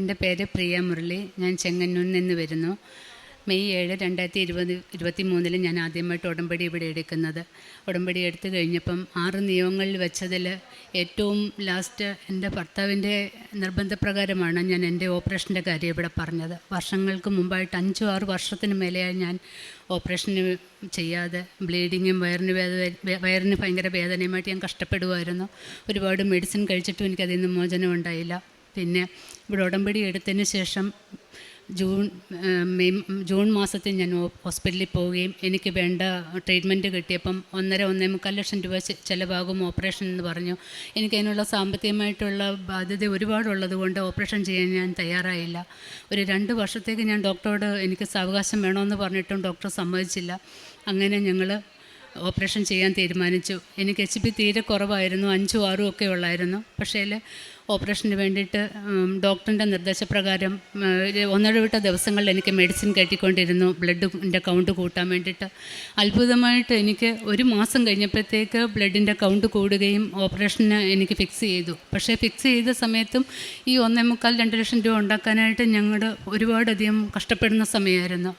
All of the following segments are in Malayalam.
എന്റെ പേര് പ്രിയ മുരളി. ഞാൻ ചെങ്ങന്നൂരിൽ നിന്ന് വരുന്നു. മെയ് ഏഴ് രണ്ടായിരത്തി ഇരുപത് ഇരുപത്തി മൂന്നിൽ ഞാൻ ആദ്യമായിട്ട് ഉടമ്പടി ഇവിടെ എടുക്കുന്നത്. ഉടമ്പടി എടുത്തു കഴിഞ്ഞപ്പം ആറ് നിയമങ്ങളിൽ വെച്ചതിൽ ഏറ്റവും ലാസ്റ്റ് എന്റെ ഭർത്താവിന്റെ നിർബന്ധപ്രകാരമാണ് ഞാൻ എന്റെ ഓപ്പറേഷന്റെ കാര്യം ഇവിടെ പറഞ്ഞത്. വർഷങ്ങൾക്ക് മുമ്പായിട്ട് അഞ്ചോ ആറ് വർഷത്തിന് മേലെയായി ഞാൻ ഓപ്പറേഷന് ചെയ്യാതെ ബ്ലീഡിങ്ങും വയറിന് വേദന വയറിന് ഭയങ്കര വേദനയുമായിട്ട് ഞാൻ കഷ്ടപ്പെടുമായിരുന്നു ഒരുപാട് മെഡിസിൻ കഴിച്ചിട്ടും എനിക്കതിൽ നിന്ന് മോചനം ഉണ്ടായില്ല പിന്നെ ഇവിടെ ഉടമ്പടി എടുത്തതിന് ശേഷം ജൂൺ മെയ് ജൂൺ മാസത്തിൽ ഞാൻ ഹോസ്പിറ്റലിൽ പോവുകയും എനിക്ക് വേണ്ട ട്രീറ്റ്മെന്റ് കിട്ടിയപ്പം ഒന്നര ഒന്നേ മുക്കാൽ ലക്ഷം രൂപ ചിലവാകും ഓപ്പറേഷൻ എന്ന് പറഞ്ഞു. എനിക്ക് അതിനുള്ള സാമ്പത്തികമായിട്ടുള്ള ബാധ്യത ഒരുപാടുള്ളത് കൊണ്ട് ഓപ്പറേഷൻ ചെയ്യാൻ ഞാൻ തയ്യാറായില്ല. ഒരു രണ്ട് വർഷത്തേക്ക് ഞാൻ ഡോക്ടറോട് എനിക്ക് സാവകാശം വേണമെന്ന് പറഞ്ഞിട്ടും ഡോക്ടർ സമ്മതിച്ചില്ല. അങ്ങനെ ഞങ്ങൾ ഓപ്പറേഷൻ ചെയ്യാൻ തീരുമാനിച്ചു. എനിക്ക് എച്ച് പി തീരെ കുറവായിരുന്നു അഞ്ചും ആറും ഒക്കെ ഉള്ളായിരുന്നു. പക്ഷേ ഓപ്പറേഷന് വേണ്ടിയിട്ട് ഡോക്ടറിന്റെ നിർദ്ദേശപ്രകാരം ഒന്നിടവിട്ട ദിവസങ്ങളിൽ എനിക്ക് മെഡിസിൻ കയറ്റിക്കൊണ്ടിരുന്നു ബ്ലഡിന്റെ കൗണ്ട് കൂട്ടാൻ വേണ്ടിയിട്ട്. അത്ഭുതമായിട്ട് എനിക്ക് ഒരു മാസം കഴിഞ്ഞപ്പോഴത്തേക്ക് ബ്ലഡിന്റെ കൗണ്ട് കൂടുകയും ഓപ്പറേഷന് എനിക്ക് ഫിക്സ് ചെയ്തു. പക്ഷേ ഫിക്സ് ചെയ്ത സമയത്തും ഈ ഒന്നേ മുക്കാൽ രണ്ട് ലക്ഷം രൂപ ഉണ്ടാക്കാനായിട്ട് ഞങ്ങളുടെ ഒരുപാടധികം കഷ്ടപ്പെടുന്ന സമയമായിരുന്നു.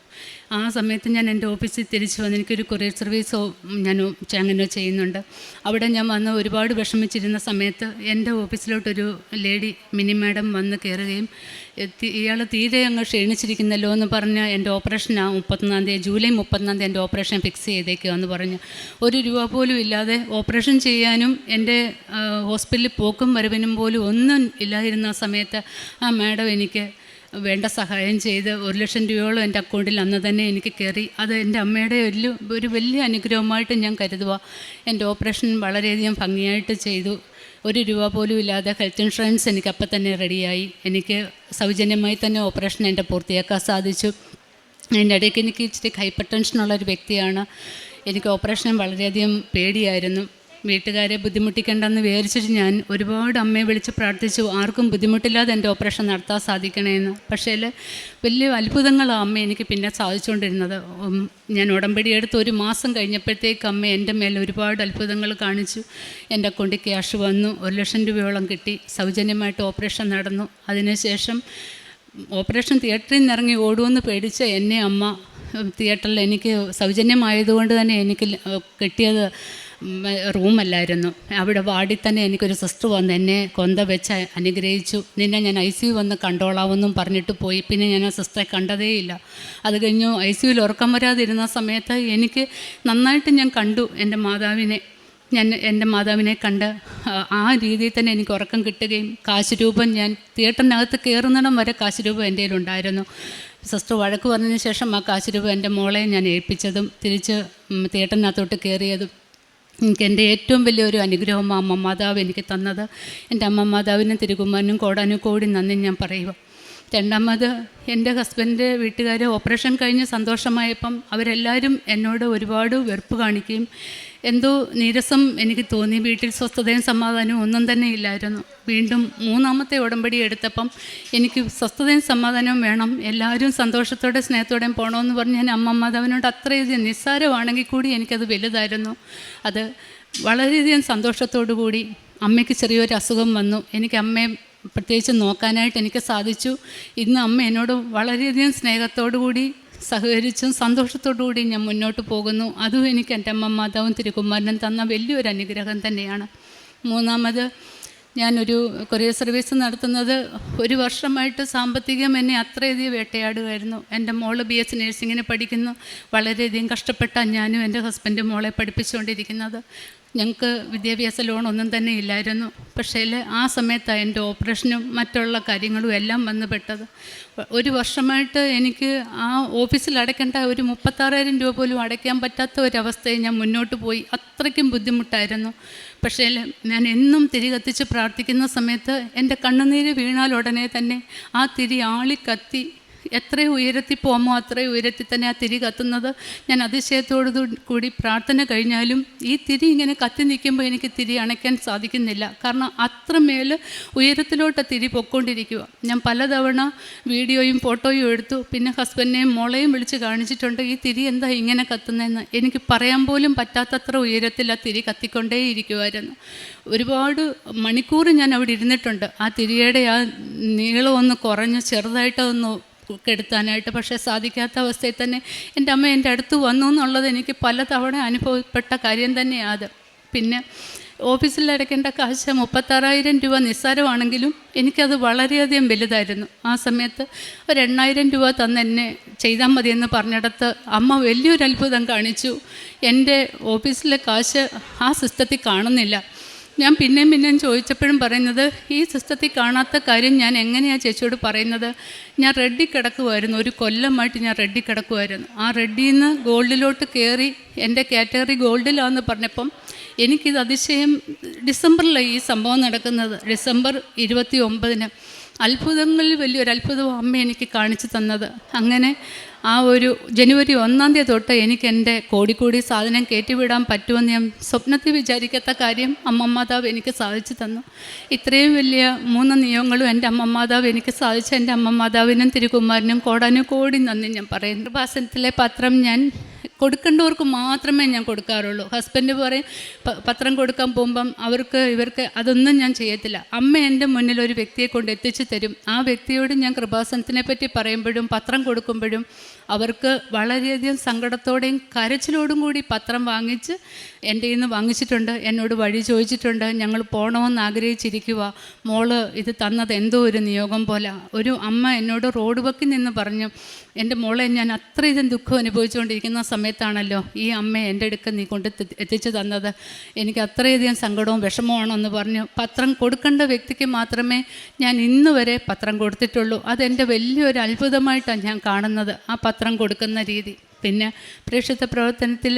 ആ സമയത്ത് ഞാൻ എന്റെ ഓഫീസിൽ തിരിച്ചു വന്ന് എനിക്കൊരു കൊറിയർ സർവീസോ ഞാൻ അങ്ങനെ ചെയ്യുന്നുണ്ട്. അവിടെ ഞാൻ വന്ന് ഒരുപാട് വിഷമിച്ചിരുന്ന സമയത്ത് എന്റെ ഓഫീസിലോട്ടൊരു ലേഡി മിനി മാഡം വന്ന് കയറുകയും ഇയാൾ തീരെ അങ്ങ് ക്ഷീണിച്ചിരിക്കുന്നല്ലോ എന്ന് പറഞ്ഞ് എന്റെ ഓപ്പറേഷൻ ആ മുപ്പത്തൊന്നാം തീയതി ജൂലൈ മുപ്പത്തൊന്നാം തീയതി എന്റെ ഓപ്പറേഷൻ ഫിക്സ് ചെയ്തേക്കുക എന്ന് പറഞ്ഞു. ഒരു രൂപ പോലും ഇല്ലാതെ ഓപ്പറേഷൻ ചെയ്യാനും എന്റെ ഹോസ്പിറ്റലിൽ പോക്കും വരവിനും പോലും ഒന്നും ഇല്ലാതിരുന്ന സമയത്ത് ആ മാഡം എനിക്ക് വേണ്ട സഹായം ചെയ്ത് ഒരു ലക്ഷം രൂപയോളം എന്റെ അക്കൗണ്ടിൽ അന്ന് തന്നെ എനിക്ക് കയറി. അത് എന്റെ അമ്മയുടെ ഒരു ഒരു വലിയ അനുഗ്രഹമായിട്ട് ഞാൻ കരുതുക എന്റെ ഓപ്പറേഷൻ വളരെയധികം ഭംഗിയായിട്ട് ചെയ്തു. ഒരു രൂപ പോലും ഇല്ലാതെ ഹെൽത്ത് ഇൻഷുറൻസ് എനിക്ക് അപ്പം തന്നെ റെഡിയായി. എനിക്ക് സൗജന്യമായി തന്നെ ഓപ്പറേഷൻ എന്റെ പൂർത്തിയാക്കാൻ സാധിച്ചു. എന്റെ ഇടയ്ക്ക് എനിക്ക് ഇച്ചിരി ഹൈപ്പർ ടെൻഷനുള്ള ഒരു വ്യക്തിയാണ്. എനിക്ക് ഓപ്പറേഷൻ വളരെയധികം പേടിയായിരുന്നു. വീട്ടുകാരെ ബുദ്ധിമുട്ടിക്കേണ്ടെന്ന് വിചാരിച്ചിട്ട് ഞാൻ ഒരുപാട് അമ്മയെ വിളിച്ച് പ്രാർത്ഥിച്ചു. ആർക്കും ബുദ്ധിമുട്ടില്ലാതെ എന്റെ ഓപ്പറേഷൻ നടത്താൻ സാധിക്കണമെന്ന് പക്ഷേ വലിയ അത്ഭുതങ്ങളാണ് അമ്മ എനിക്ക് പിന്നെ സാധിച്ചുകൊണ്ടിരുന്നത്. ഞാൻ ഉടമ്പടി എടുത്ത് ഒരു മാസം കഴിഞ്ഞപ്പോഴത്തേക്ക് അമ്മ എന്റെ മേലെ ഒരുപാട് അത്ഭുതങ്ങൾ കാണിച്ചു. എന്റെ അക്കൗണ്ടിൽ ക്യാഷ് വന്നു. ഒരു ലക്ഷം രൂപയോളം കിട്ടി. സൗജന്യമായിട്ട് ഓപ്പറേഷൻ നടന്നു. അതിനുശേഷം ഓപ്പറേഷൻ തിയേറ്ററിൽ നിന്ന് ഇറങ്ങി ഓടുമെന്ന് പേടിച്ച എന്നെ അമ്മ തിയേറ്ററിൽ എനിക്ക് സൗജന്യമായതുകൊണ്ട് തന്നെ എനിക്ക് കിട്ടിയത് റൂമല്ലായിരുന്നു. അവിടെ വാടി തന്നെ എനിക്കൊരു സിസ്റ്റർ വന്ന് എന്നെ കൊന്ത വെച്ച് അനുഗ്രഹിച്ചു. നിന്നെ ഞാൻ ഐ സി യു വന്ന് കണ്ടോളാമെന്നും പറഞ്ഞിട്ട് പോയി. പിന്നെ ഞാൻ ആ സിസ്റ്ററെ കണ്ടതേയില്ല. അത് കഴിഞ്ഞു ഐ സി യുവിൽ ഉറക്കം വരാതിരുന്ന സമയത്ത് എനിക്ക് നന്നായിട്ട് ഞാൻ കണ്ടു എന്റെ മാതാവിനെ. ഞാൻ എന്റെ മാതാവിനെ കണ്ട് ആ- രീതിയിൽ തന്നെ എനിക്ക് ഉറക്കം കിട്ടുകയും കാശ് രൂപം ഞാൻ തിയേറ്ററിനകത്ത് കയറുന്നിടം വരെ കാശ് രൂപം എന്റെ കയ്യിലുണ്ടായിരുന്നു. സിസ്റ്റർ വഴക്ക് പറഞ്ഞതിന് ശേഷം ആ കാശ് രൂപം എന്റെ മോളെ ഞാൻ ഏൽപ്പിച്ചതും തിരിച്ച് തിയേറ്ററിനകത്തോട്ട് കയറിയതും. എനിക്ക് എന്റെ ഏറ്റവും വലിയൊരു അനുഗ്രഹം അമ്മ മാതാവ് എനിക്ക് തന്നത്. എന്റെ അമ്മ മാതാവിനും തിരുകുമാരനും കോടാനും കോടി നന്ദി ഞാൻ പറയുക. രണ്ടാമത് എന്റെ ഹസ്ബൻഡ് വീട്ടുകാർ ഓപ്പറേഷൻ കഴിഞ്ഞ് സന്തോഷമായപ്പം അവരെല്ലാവരും എന്നോട് ഒരുപാട് വെറുപ്പ് കാണിക്കുകയും എന്തോ നീരസം എനിക്ക് തോന്നി. വീട്ടിൽ സ്വസ്ഥതയും സമാധാനവും ഒന്നും തന്നെ ഇല്ലായിരുന്നു. വീണ്ടും മൂന്നാമത്തെ ഉടമ്പടി എടുത്തപ്പം എനിക്ക് സ്വസ്ഥതയും സമാധാനവും വേണം. എല്ലാവരും സന്തോഷത്തോടെ സ്നേഹത്തോടെയും പോകണമെന്ന് പറഞ്ഞ് ഞാൻ അമ്മ മാതാവിനോട് അത്രയധികം നിസ്സാരമാണെങ്കിൽ കൂടി എനിക്കത് വലുതായിരുന്നു. അത് വളരെയധികം സന്തോഷത്തോടു കൂടി അമ്മയ്ക്ക് ചെറിയൊരു അസുഖം വന്നു. എനിക്ക് അമ്മയെ പ്രത്യേകിച്ച് നോക്കാനായിട്ട് എനിക്ക് സാധിച്ചു. ഇന്ന് അമ്മ എന്നോട് വളരെയധികം സ്നേഹത്തോടു കൂടി സഹകരിച്ചും സന്തോഷത്തോടു കൂടി ഞാൻ മുന്നോട്ട് പോകുന്നു. അതും എനിക്ക് എന്റെ അമ്മ മാതാവും തിരുകുമാരനും തന്ന വലിയൊരു അനുഗ്രഹം തന്നെയാണ്. മൂന്നാമത് ഞാനൊരു കൊറിയർ സർവീസ് നടത്തുന്നത് ഒരു വർഷമായിട്ട് സാമ്പത്തികം എന്നെ അത്രയധികം വേട്ടയാടുമായിരുന്നു എന്റെ മോൾ ബി എസ് നഴ്സിങ്ങിന് പഠിക്കുന്നു. വളരെയധികം കഷ്ടപ്പെട്ടാണ് ഞാനും എന്റെ ഹസ്ബൻഡും മോളെ പഠിപ്പിച്ചുകൊണ്ടിരിക്കുന്നത്. ഞങ്ങൾക്ക് വിദ്യാഭ്യാസ ലോൺ ഒന്നും തന്നെ ഇല്ലായിരുന്നു. പക്ഷേ ആ സമയത്താണ് എന്റെ ഓപ്പറേഷനും മറ്റുള്ള കാര്യങ്ങളും എല്ലാം വന്ന് പെട്ടത് ഒരു വർഷമായിട്ട് എനിക്ക് ആ ഓഫീസിൽ അടയ്ക്കേണ്ട ഒരു മുപ്പത്താറായിരം രൂപ പോലും അടയ്ക്കാൻ പറ്റാത്ത ഒരവസ്ഥയിൽ ഞാൻ മുന്നോട്ട് പോയി. അത്രയ്ക്കും ബുദ്ധിമുട്ടായിരുന്നു. പക്ഷേ ഞാൻ എന്നും തിരി കത്തിച്ച് പ്രാർത്ഥിക്കുന്ന സമയത്ത് എന്റെ കണ്ണുനീര് വീണാൽ ഉടനെ തന്നെ ആ തിരി ആളിക്കത്തി കത്തി എത്ര ഉയരത്തിൽ പോകുമോ അത്രയും ഉയരത്തിൽ തന്നെ ആ തിരി കത്തുന്നത് ഞാൻ അതിശയത്തോടു കൂടി പ്രാർത്ഥന കഴിഞ്ഞാലും ഈ തിരി ഇങ്ങനെ കത്തി നിൽക്കുമ്പോൾ എനിക്ക് തിരി അണയ്ക്കാൻ സാധിക്കുന്നില്ല. കാരണം അത്രമേൽ ഉയരത്തിലോട്ട് തിരി പൊക്കോണ്ടിരിക്കുക ഞാൻ പലതവണ വീഡിയോയും ഫോട്ടോയും എടുത്തു. പിന്നെ ഹസ്ബൻഡിനെയും മോളെയും വിളിച്ച് കാണിച്ചിട്ടുണ്ട് ഈ തിരി എന്താ ഇങ്ങനെ കത്തുന്നതെന്ന്? എനിക്ക് പറയാൻ പോലും പറ്റാത്തത്ര ഉയരത്തിൽ ആ തിരി കത്തിക്കൊണ്ടേ ഇരിക്കുമായിരുന്നു ഒരുപാട് മണിക്കൂർ ഞാൻ അവിടെ ഇരുന്നിട്ടുണ്ട്. ആ തിരിയുടെ ആ നീളം ഒന്ന് കുറഞ്ഞ് ചെറുതായിട്ട് ഒന്ന് കെടുത്താനായിട്ട് പക്ഷേ സാധിക്കാത്ത അവസ്ഥയിൽ തന്നെ എന്റെ അമ്മ എന്റെ അടുത്ത് വന്നു എന്നുള്ളത് എനിക്ക് പലതവണ അനുഭവപ്പെട്ട കാര്യം തന്നെയാണ് അത് പിന്നെ ഓഫീസിൽ അടയ്ക്കേണ്ട കാശ് മുപ്പത്താറായിരം രൂപ നിസ്സാരമാണെങ്കിലും എനിക്കത് വളരെയധികം വലുതായിരുന്നു. ആ സമയത്ത് ഒരു എണ്ണായിരം രൂപ തന്ന് എന്നെ ചെയ്താൽ മതിയെന്ന് പറഞ്ഞിടത്ത് അമ്മ വലിയൊരു അത്ഭുതം കാണിച്ചു. എന്റെ ഓഫീസിലെ കാശ് ആ സിസ്റ്റത്തിൽ കാണുന്നില്ല. ഞാൻ പിന്നെയും പിന്നെയും ചോദിച്ചപ്പോഴും പറയുന്നത് ഈ സിസ്റ്റത്തിൽ കാണാത്ത കാര്യം ഞാൻ എങ്ങനെയാണ് ചേച്ചിയോട് പറയുന്നത്? ഞാൻ റെഡി കിടക്കുമായിരുന്നു ഒരു കൊല്ലമായിട്ട് ഞാൻ റെഡി കിടക്കുമായിരുന്നു ആ റെഡിയിൽ നിന്ന് ഗോൾഡിലോട്ട് കയറി എന്റെ കാറ്റഗറി ഗോൾഡിലാണെന്ന് പറഞ്ഞപ്പം എനിക്കിത് അതിശയം ഡിസംബറിലാണ് ഈ സംഭവം നടക്കുന്നത്. ഡിസംബർ ഇരുപത്തി ഒമ്പതിന് അത്ഭുതങ്ങളിൽ വലിയൊരു അത്ഭുതവും അമ്മ എനിക്ക് കാണിച്ചു തന്നത്. അങ്ങനെ ആ ഒരു ജനുവരി ഒന്നാം തീയതി തൊട്ട് എനിക്ക് എന്റെ കോടിക്കൂടി സാധനം കയറ്റിവിടാൻ പറ്റുമെന്ന് ഞാൻ സ്വപ്നത്തിൽ വിചാരിക്കാത്ത കാര്യം അമ്മമാതാവ് എനിക്ക് സാധിച്ചു തന്നു. ഇത്രയും വലിയ മൂന്ന് നിയമങ്ങളും എന്റെ അമ്മമാതാവ് എനിക്ക് സാധിച്ച എന്റെ അമ്മമാതാവിനും തിരുകുമാരനും കോടാനും കോടി നന്ദി ഞാൻ പറയുന്നു. കൃപാസനത്തിലെ പത്രം ഞാൻ കൊടുക്കേണ്ടവർക്ക് മാത്രമേ ഞാൻ കൊടുക്കാറുള്ളൂ. ഹസ്ബൻഡ് പറയും പത്രം കൊടുക്കാൻ പോകുമ്പം അവർക്ക് ഇവർക്ക് അതൊന്നും ഞാൻ ചെയ്യത്തില്ല. അമ്മ എന്റെ മുന്നിൽ ഒരു വ്യക്തിയെ കൊണ്ട് എത്തിച്ചു തരും. ആ വ്യക്തിയോട് ഞാൻ കൃപാസനത്തിനെ പറ്റി പറയുമ്പോഴും പത്രം കൊടുക്കുമ്പോഴും അവർക്ക് വളരെയധികം സങ്കടത്തോടെയും കരച്ചിലോടും കൂടി പത്രം വാങ്ങിച്ച് എന്റെ ഇന്ന് വാങ്ങിച്ചിട്ടുണ്ട് എന്നോട് വഴി ചോദിച്ചിട്ടുണ്ട് ഞങ്ങൾ പോകണമെന്ന് ആഗ്രഹിച്ചിരിക്കുക മോൾ ഇത് തന്നത് എന്തോ ഒരു നിയോഗം പോലെ. ഒരു അമ്മ എന്നോട് റോഡ് വക്കിൽ നിന്ന് പറഞ്ഞു എന്റെ മോളെ ഞാൻ അത്രയധികം ദുഃഖം അനുഭവിച്ചുകൊണ്ടിരിക്കുന്ന സമയത്താണല്ലോ ഈ അമ്മ എന്റെ അടുക്ക നീ കൊണ്ട് എത്തി- എത്തിച്ചു തന്നത്. എനിക്ക് അത്രയധികം സങ്കടവും വിഷമമാണെന്ന് പറഞ്ഞു. പത്രം കൊടുക്കേണ്ട വ്യക്തിക്ക് മാത്രമേ ഞാൻ ഇന്ന് വരെ പത്രം കൊടുത്തിട്ടുള്ളൂ. അതെന്റെ വലിയൊരു അത്ഭുതമായിട്ടാണ് ഞാൻ കാണുന്നത്. ആ പത്രം കൊടുക്കുന്ന രീതി. പിന്നെ പ്രേക്ഷിത പ്രവർത്തനത്തിൽ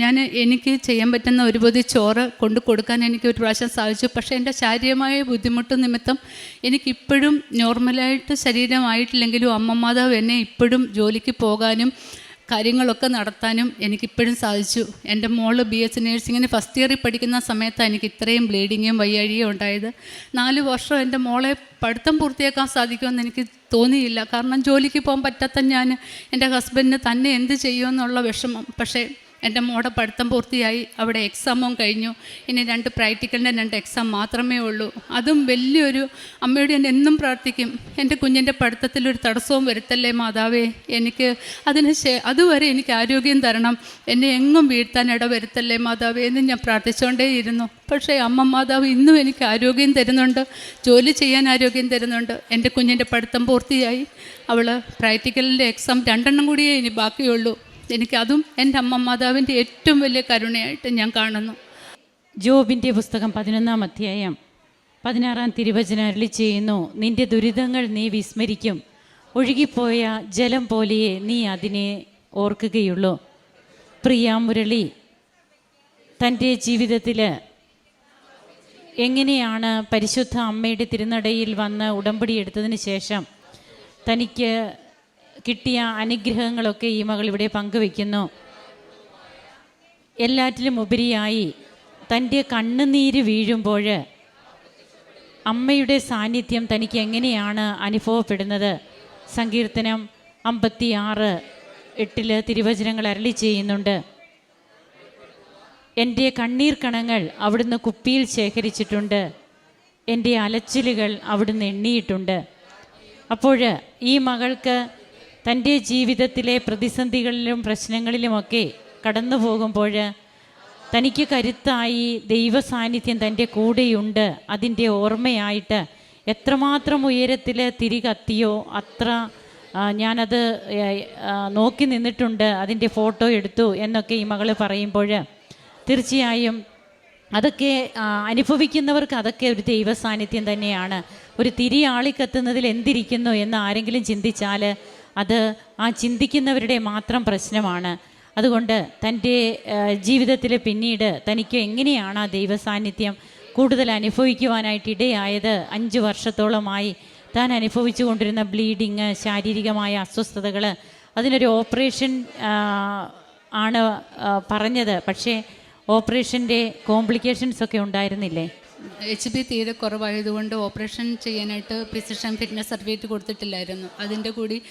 ഞാൻ എനിക്ക് ചെയ്യാൻ പറ്റുന്ന ഒരു പൊതി ചോറ് കൊണ്ട് കൊടുക്കാൻ എനിക്ക് ഒരു പ്രാവശ്യം സാധിച്ചു. പക്ഷേ എന്റെ ശാരീരികമായ ബുദ്ധിമുട്ട് നിമിത്തം എനിക്കിപ്പോഴും നോർമലായിട്ട് ശരീരമായിട്ടില്ലെങ്കിലും അമ്മ മാതാവ് എന്നെ ഇപ്പോഴും ജോലിക്ക് പോകാനും കാര്യങ്ങളൊക്കെ നടത്താനും എനിക്കിപ്പോഴും സാധിച്ചു. എന്റെ മോൾ ബി എസ് നേഴ്സിങ്ങിന് ഫസ്റ്റ് ഇയറിൽ പഠിക്കുന്ന സമയത്താണ് എനിക്ക് ഇത്രയും ബ്ലീഡിങ്ങും വയ്യഴിയും ഉണ്ടായത്. നാല് വർഷം എന്റെ മോളെ പഠിത്തം പൂർത്തിയാക്കാൻ സാധിക്കുമെന്ന് എനിക്ക് തോന്നിയില്ല. കാരണം ജോലിക്ക് പോകാൻ പറ്റാത്ത ഞാൻ എന്റെ ഹസ്ബൻഡിന് തന്നെ എന്ത് ചെയ്യുമെന്നുള്ള വിഷമം. പക്ഷേ എന്റെ മോടെ പഠിത്തം പൂർത്തിയായി. അവിടെ എക്സാമും കഴിഞ്ഞു. ഇനി രണ്ട് പ്രാക്ടിക്കലിന്റെ രണ്ട് എക്സാം മാത്രമേ ഉള്ളൂ. അതും വലിയൊരു അമ്മയോട് ഞാൻ എന്നും പ്രാർത്ഥിക്കും. എന്റെ കുഞ്ഞിന്റെ പഠിത്തത്തിലൊരു തടസ്സവും വരുത്തല്ലേ മാതാവേ? എനിക്ക് അതിന് അതുവരെ എനിക്ക് ആരോഗ്യം തരണം. എന്നെ എങ്ങും വീഴ്ത്താൻ ഇട വരുത്തല്ലേ മാതാവേ എന്ന് ഞാൻ പ്രാർത്ഥിച്ചുകൊണ്ടേയിരുന്നു. പക്ഷേ അമ്മ മാതാവ് ഇന്നും എനിക്ക് ആരോഗ്യം തരുന്നുണ്ട്. ജോലി ചെയ്യാൻ ആരോഗ്യം തരുന്നുണ്ട്. എന്റെ കുഞ്ഞിന്റെ പഠിത്തം പൂർത്തിയായി. അവൾ പ്രാക്ടിക്കലിന്റെ എക്സാം രണ്ടെണ്ണം കൂടിയേ ഇനി ബാക്കിയുള്ളൂ. എനിക്കതും എന്റെ അമ്മ മാതാവിന്റെ ഏറ്റവും വലിയ കരുണയായിട്ട് ഞാൻ കാണുന്നു. ജോബിന്റെ പുസ്തകം പതിനൊന്നാം അധ്യായം പതിനാറാം തിരുവചന അരളി ചെയ്യുന്നു. നിന്റെ ദുരിതങ്ങൾ നീ വിസ്മരിക്കും. ഒഴുകിപ്പോയ ജലം പോലെയേ നീ അതിനെ ഓർക്കുകയുള്ളൂ. പ്രിയ മുരളി തന്റെ ജീവിതത്തിൽ എങ്ങനെയാണ് പരിശുദ്ധ അമ്മയുടെ തിരുനടയിൽ വന്ന് ഉടമ്പടി എടുത്തതിന് ശേഷം തനിക്ക് കിട്ടിയ അനുഗ്രഹങ്ങളൊക്കെ ഈ മകൾ ഇവിടെ പങ്കുവെക്കുന്നു. എല്ലാറ്റിലും ഉപരിയായി തന്റെ കണ്ണുനീര് വീഴുമ്പോൾ അമ്മയുടെ സാന്നിധ്യം തനിക്ക് എങ്ങനെയാണ് അനുഭവപ്പെടുന്നത്? സങ്കീർത്തനം അമ്പത്തി ആറ് എട്ടിൽ തിരുവചനങ്ങൾ അരളി ചെയ്യുന്നുണ്ട്. എന്റെ കണ്ണീർ കണങ്ങൾ അവിടുന്ന് കുപ്പിയിൽ ശേഖരിച്ചിട്ടുണ്ട്. എന്റെ അലച്ചിലുകൾ അവിടുന്ന് എണ്ണിയിട്ടുണ്ട്. അപ്പോൾ ഈ മകൾക്ക് തന്റെ ജീവിതത്തിലെ പ്രതിസന്ധികളിലും പ്രശ്നങ്ങളിലുമൊക്കെ കടന്നു പോകുമ്പോൾ തനിക്ക് കരുത്തായി ദൈവ സാന്നിധ്യം തന്റെ കൂടെയുണ്ട്. അതിന്റെ ഓർമ്മയായിട്ട് എത്രമാത്രം ഉയരത്തിൽ തിരി കത്തിയോ അത്ര ഞാനത് നോക്കി നിന്നിട്ടുണ്ട്. അതിന്റെ ഫോട്ടോ എടുത്തു എന്നൊക്കെ ഈ മകൾ പറയുമ്പോൾ തീർച്ചയായും അതൊക്കെ അനുഭവിക്കുന്നവർക്ക് അതൊക്കെ ഒരു ദൈവ സാന്നിധ്യം തന്നെയാണ്. ഒരു തിരി ആളിക്കത്തുന്നതിൽ എന്തിരിക്കുന്നു എന്ന് ആരെങ്കിലും ചിന്തിച്ചാൽ അത് ആ ചിന്തിക്കുന്നവരുടെ മാത്രം പ്രശ്നമാണ്. അതുകൊണ്ട് തന്റെ ജീവിതത്തിൽ പിന്നീട് തനിക്ക് എങ്ങനെയാണ് ആ ദൈവസാന്നിധ്യം കൂടുതൽ അനുഭവിക്കുവാനായിട്ട് ഇടയായത്? അഞ്ച് വർഷത്തോളമായി താൻ അനുഭവിച്ചു കൊണ്ടിരുന്ന ബ്ലീഡിങ് ശാരീരികമായ അസ്വസ്ഥതകൾ അതിനൊരു ഓപ്പറേഷൻ ആണ് പറഞ്ഞത്. പക്ഷേ ഓപ്പറേഷന്റെ കോംപ്ലിക്കേഷൻസ് ഒക്കെ ഉണ്ടായിരുന്നില്ലേ? എച്ച് ബി തീരെ കുറവായതുകൊണ്ട് ഓപ്പറേഷൻ ചെയ്യാനായിട്ട് പ്രിസിഷൻ ഫിറ്റ്നസ് സർട്ടിഫിക്കറ്റ് കൊടുത്തിട്ടില്ലായിരുന്നു. അതിന്റെ കൂടി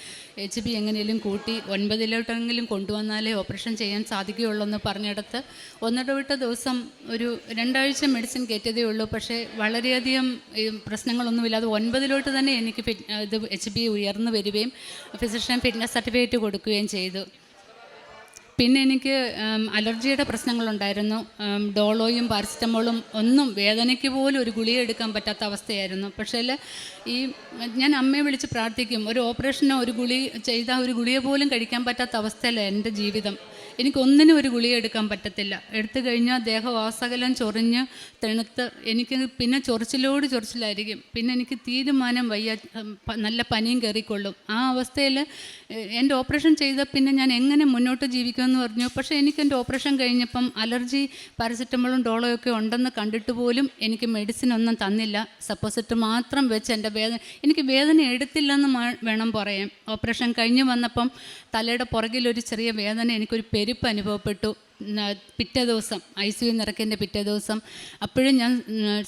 എച്ച് ബി എങ്ങനെയും കൂട്ടി ഒൻപതിലോട്ടെങ്കിലും കൊണ്ടുവന്നാലേ ഓപ്പറേഷൻ ചെയ്യാൻ സാധിക്കുകയുള്ളൂ എന്ന് പറഞ്ഞിടത്ത് ഒന്നിടവിട്ട ദിവസം ഒരു രണ്ടാഴ്ച മെഡിസിൻ കയറ്റിയതേ ഉള്ളൂ. പക്ഷേ വളരെയധികം പ്രശ്നങ്ങളൊന്നുമില്ലാതെ ഒൻപതിലോട്ട് തന്നെ എനിക്ക് ഇത് എച്ച് ബി ഉയർന്നു വരികയും ഫിസിഷ്യൻ ഫിറ്റ്നസ് സർട്ടിഫിക്കറ്റ് കൊടുക്കുകയും ചെയ്തു. പിന്നെ എനിക്ക് അലർജിയുടെ പ്രശ്നങ്ങളുണ്ടായിരുന്നു. ഡോളോയും പാരസിറ്റമോളും ഒന്നും വേദനയ്ക്ക് പോലും ഒരു ഗുളിക എടുക്കാൻ പറ്റാത്ത അവസ്ഥയായിരുന്നു. പക്ഷേ ഈ ഞാൻ അമ്മയെ വിളിച്ച് പ്രാർത്ഥിക്കും ഒരു ഓപ്പറേഷനോ ഒരു ഗുളി ചെയ്ത ഒരു ഗുളിക പോലും കഴിക്കാൻ പറ്റാത്ത അവസ്ഥയല്ല എന്റെ ജീവിതം. എനിക്കൊന്നിനും ഒരു ഗുളിക എടുക്കാൻ പറ്റത്തില്ല. എടുത്തു കഴിഞ്ഞാൽ ദേഹവാസകലം ചൊറിഞ്ഞ് തെണുത്ത് എനിക്ക് പിന്നെ ചൊറിച്ചിലോട് ചൊറിച്ചിലായിരിക്കും. പിന്നെ എനിക്ക് തീരുമാനം വയ്യ നല്ല പനിയും കയറിക്കൊള്ളും. ആ അവസ്ഥയിൽ എന്റെ ഓപ്പറേഷൻ ചെയ്ത പിന്നെ ഞാൻ എങ്ങനെ മുന്നോട്ട് ജീവിക്കുമെന്ന് പറഞ്ഞു. പക്ഷേ എനിക്ക് എന്റെ ഓപ്പറേഷൻ കഴിഞ്ഞപ്പം അലർജി പാരസെറ്റമോളും ഡോളോ ഒക്കെ ഉണ്ടെന്ന് കണ്ടിട്ട് പോലും എനിക്ക് മെഡിസിൻ ഒന്നും തന്നില്ല. സപ്പോസിറ്റ് മാത്രം വെച്ച് എന്റെ വേദന എനിക്ക് വേദന എടുത്തില്ലെന്ന് വേണം പറയാൻ. ഓപ്പറേഷൻ കഴിഞ്ഞ് വന്നപ്പം തലയുടെ പുറകിൽ ഒരു ചെറിയ വേദന എനിക്കൊരു പെരുപ്പ് അനുഭവപ്പെട്ടു. പിറ്റേ ദിവസം ഐ സി യു നിറക്കിന്റെ പിറ്റേ ദിവസം അപ്പോഴും ഞാൻ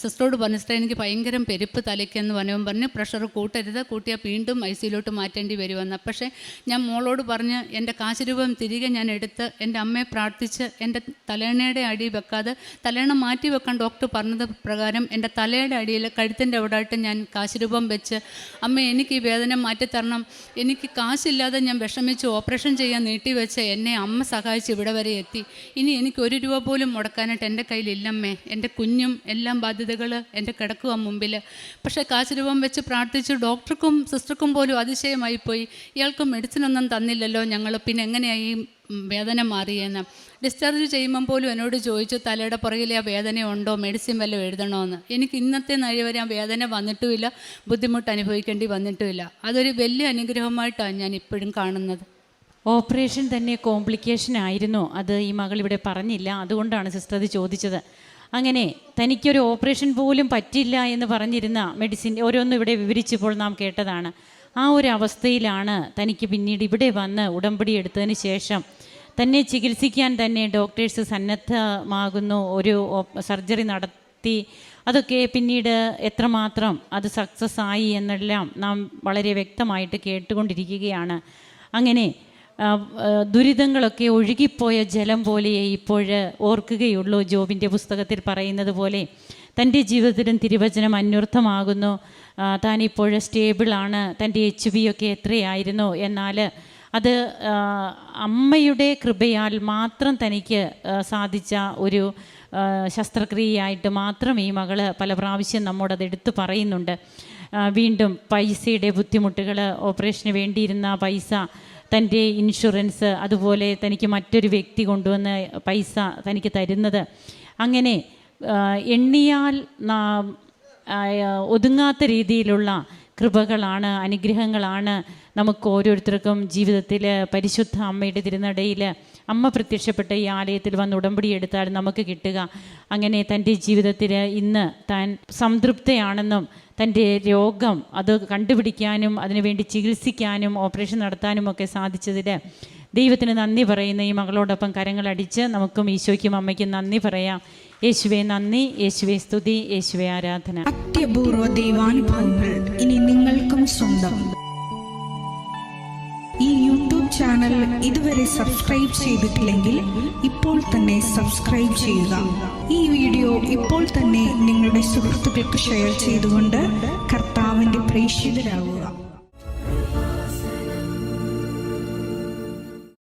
സിസ്റ്ററോട് പറഞ്ഞു എനിക്ക് ഭയങ്കര പെരുപ്പ് തലയ്ക്കെന്ന് പറഞ്ഞു പറഞ്ഞ് പ്രഷർ കൂട്ടരുത് കൂട്ടിയാൽ വീണ്ടും ഐ സിയിലോട്ട് മാറ്റേണ്ടി വരുമെന്ന്. പക്ഷേ ഞാൻ മോളോട് പറഞ്ഞ് എന്റെ കാശ് രൂപം തിരികെ ഞാൻ എടുത്ത് എന്റെ അമ്മയെ പ്രാർത്ഥിച്ച് എന്റെ തലേണയുടെ അടി വെക്കാതെ തലേണ മാറ്റി വെക്കാൻ ഡോക്ടർ പറഞ്ഞത് പ്രകാരം എന്റെ തലയുടെ അടിയിൽ കഴുത്തിന്റെ അവിടെയായിട്ട് ഞാൻ കാശ് രൂപം വെച്ച് അമ്മ എനിക്ക് ഈ വേദന മാറ്റിത്തരണം എനിക്ക് കാശില്ലാതെ ഞാൻ വിഷമിച്ച് ഓപ്പറേഷൻ ചെയ്യാൻ നീട്ടിവെച്ച് എന്നെ അമ്മ സഹായിച്ച് ഇവിടെ വരെ എത്തി. ഇനി എനിക്ക് ഒരു രൂപ പോലും മുടക്കാനായിട്ട് എന്റെ കയ്യിലില്ലമ്മേ. എന്റെ കുഞ്ഞും എല്ലാം ബാധ്യതകൾ എന്റെ കിടക്കുക മുമ്പിൽ. പക്ഷേ കാശ് രൂപം വെച്ച് പ്രാർത്ഥിച്ച് ഡോക്ടർക്കും സിസ്റ്റർക്കും പോലും അതിശയമായിപ്പോയി. ഇയാൾക്ക് മെഡിസിൻ ഒന്നും തന്നില്ലല്ലോ ഞങ്ങൾ പിന്നെ എങ്ങനെയായി വേദന മാറിയെന്ന്? ഡിസ്ചാർജ് ചെയ്യുമ്പം പോലും എന്നോട് ചോദിച്ചു തലയുടെ പുറകിലെ ആ വേദന ഉണ്ടോ? മെഡിസിൻ വല്ലതും എഴുതണോ എന്ന് എനിക്ക് ഇന്നത്തെ നാഴി വരെ ആ വേദന വന്നിട്ടുമില്ല. ബുദ്ധിമുട്ട് അനുഭവിക്കേണ്ടി വന്നിട്ടുമില്ല. അതൊരു വലിയ അനുഗ്രഹമായിട്ടാണ് ഞാൻ ഇപ്പോഴും കാണുന്നത്. ഓപ്പറേഷൻ തന്നെ കോംപ്ലിക്കേഷൻ ആയിരുന്നു. അത് ഈ മകൾ ഇവിടെ പറഞ്ഞില്ല. അതുകൊണ്ടാണ് സിസ്റ്റർ അത് ചോദിച്ചത്. അങ്ങനെ തനിക്കൊരു ഓപ്പറേഷൻ പോലും പറ്റില്ല എന്ന് പറഞ്ഞിരുന്ന മെഡിസിൻ ഓരോന്നും ഇവിടെ വിവരിച്ചപ്പോൾ നാം കേട്ടതാണ്. ആ ഒരു അവസ്ഥയിലാണ് തനിക്ക് പിന്നീട് ഇവിടെ വന്ന് ഉടമ്പടി എടുത്തതിന് ശേഷം തന്നെ ചികിത്സിക്കാൻ തന്നെ ഡോക്ടേഴ്സ് സന്നദ്ധമാകുന്നു. ഒരു സർജറി നടത്തി. അതൊക്കെ പിന്നീട് എത്രമാത്രം അത് സക്സസ് ആയി എന്നെല്ലാം നാം വളരെ വ്യക്തമായിട്ട് കേട്ടുകൊണ്ടിരിക്കുകയാണ്. അങ്ങനെ ദുരിതങ്ങളൊക്കെ ഒഴുകിപ്പോയ ജലം പോലെയേ ഇപ്പോൾ ഓർക്കുകയുള്ളൂ. ജോബിന്റെ പുസ്തകത്തിൽ പറയുന്നത് പോലെ തന്റെ ജീവിതത്തിലും തിരുവചനം അന്വർത്ഥമാകുന്നു. താനിപ്പോൾ സ്റ്റേബിളാണ് തന്റെ എച്ച് ബി ഒക്കെ എത്രയായിരുന്നു? എന്നാൽ അത് അമ്മയുടെ കൃപയാൽ മാത്രം തനിക്ക് സാധിച്ച ഒരു ശസ്ത്രക്രിയയായിട്ട് മാത്രം ഈ മകൾ പല പ്രാവശ്യം നമ്മോടത് എടുത്തു പറയുന്നുണ്ട്. വീണ്ടും പൈസയുടെ ബുദ്ധിമുട്ടുകൾ ഓപ്പറേഷന് വേണ്ടിയിരുന്ന പൈസ തന്റെ ഇൻഷുറൻസ് അതുപോലെ തനിക്ക് മറ്റൊരു വ്യക്തി കൊണ്ടുവന്ന പൈസ തനിക്ക് തരുന്നത്. അങ്ങനെ എണ്ണിയാൽ ഒതുങ്ങാത്ത രീതിയിലുള്ള കൃപകളാണ് അനുഗ്രഹങ്ങളാണ് നമുക്ക് ഓരോരുത്തർക്കും ജീവിതത്തിൽ പരിശുദ്ധ അമ്മയുടെ തിരുനടയിൽ അമ്മ പ്രത്യക്ഷപ്പെട്ട ഈ ആലയത്തിൽ വന്ന് ഉടമ്പടി എടുത്താൽ നമുക്ക് കിട്ടുക. അങ്ങനെ തന്റെ ജീവിതത്തിൽ ഇന്ന് താൻ സംതൃപ്തയാണെന്നും തന്റെ രോഗം അത് കണ്ടുപിടിക്കാനും അതിനുവേണ്ടി ചികിത്സിക്കാനും ഓപ്പറേഷൻ നടത്താനും ഒക്കെ സാധിച്ചതിൽ ദൈവത്തിന് നന്ദി പറയുന്ന ഈ മകളോടൊപ്പം കരങ്ങളടിച്ച് നമുക്കും ഈശോയ്ക്കും അമ്മയ്ക്കും നന്ദി പറയാം. യേശുവെ നന്ദി. യേശുവെ സ്തുതി. യേശുവെ ആരാധന. അത്യപൂർവ ദൈവാനുഭവങ്ങൾ ഇനി നിങ്ങൾക്കും സ്വന്തം. ഈ യൂട്യൂബ് ചാനൽ ഇതുവരെ സബ്സ്ക്രൈബ് ചെയ്തിട്ടില്ലെങ്കിൽ ഇപ്പോൾ തന്നെ സബ്സ്ക്രൈബ് ചെയ്യുക. ഈ വീഡിയോ ഇപ്പോൾ തന്നെ നിങ്ങളുടെ സുഹൃത്തുക്കൾക്ക് ഷെയർ ചെയ്തുകൊണ്ട് കർത്താവിന്റെ പ്രേക്ഷിതരാകുക